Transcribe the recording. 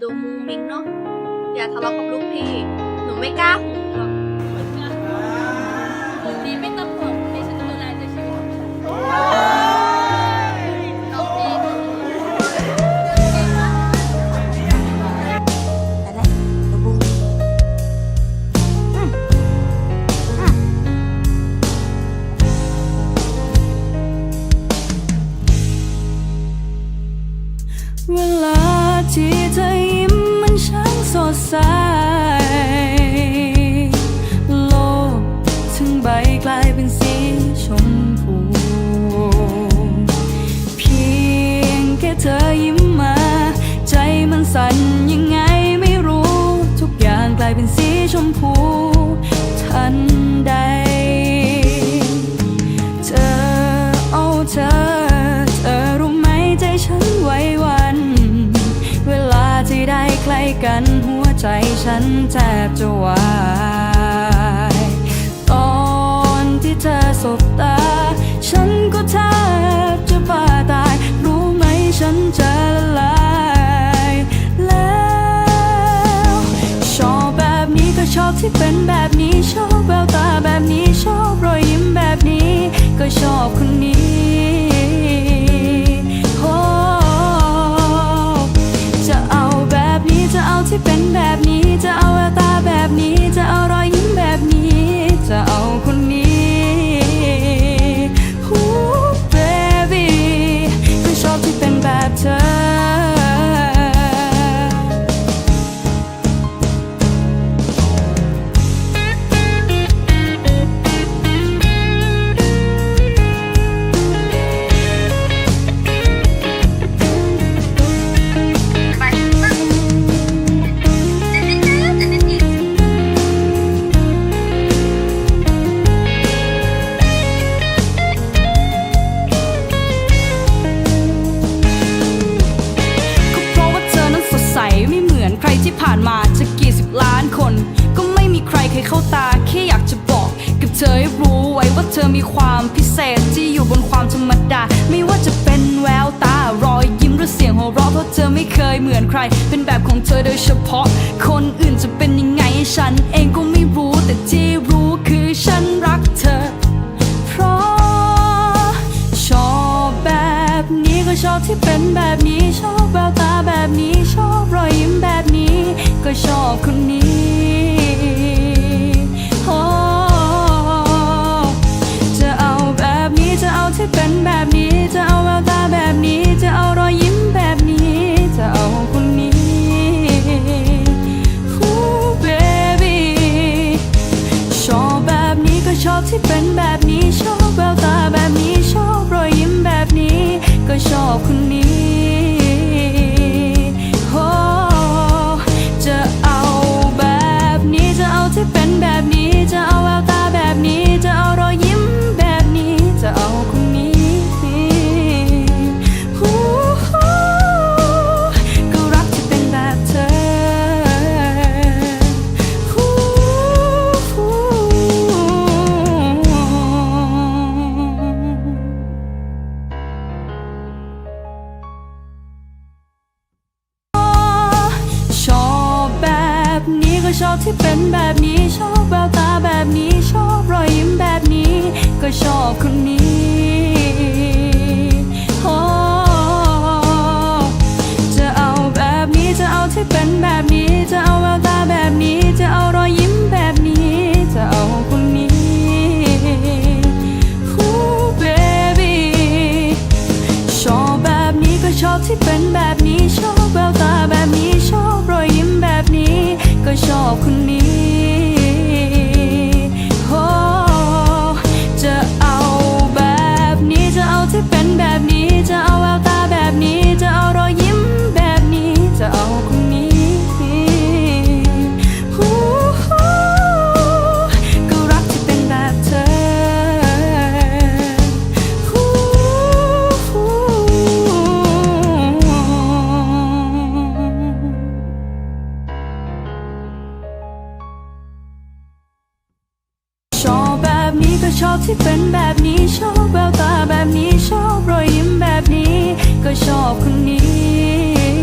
ดูมูมิงเนาะอย่าทะเลาะกับลูกพี่ หนูไม่กล้าหูหรอก ได้ใกล้กันหัวใจฉันแทบจะวายตอนที่เธอสบตา ฉันก็แทบ มีความพิเศษที่อยู่บนความธรรมดา ไม่ว่าจะเป็นแววตารอยยิ้มหรือเสียงหัวเราะเพราะเธอไม่เคยเหมือนใคร เป็นแบบของเธอโดยเฉพาะ คนอื่นจะเป็นยังไงฉันเองก็ไม่รู้แต่ที่รู้คือฉันรักเธอ เพราะชอบแบบนี้ก็ชอบที่เป็นแบบนี้ชอบแววตาแบบนี้ชอบรอยยิ้มแบบนี้ ก็ชอบคนนี้ อบที่เป็นแบบนี้ชอบแววตาแบบนี้ชอบรอยยิ้มแบบนี้ ก็ชอบคนนี้โอ้จะเอาแบบนี้จะเอาที่เป็นแบบนี้จะเอาแววตา ชอบที่เป็นแบบนี้ชอบแววตาแบบนี้ชอบรอยยิ้มแบบนี้ ก็ชอบคนนี้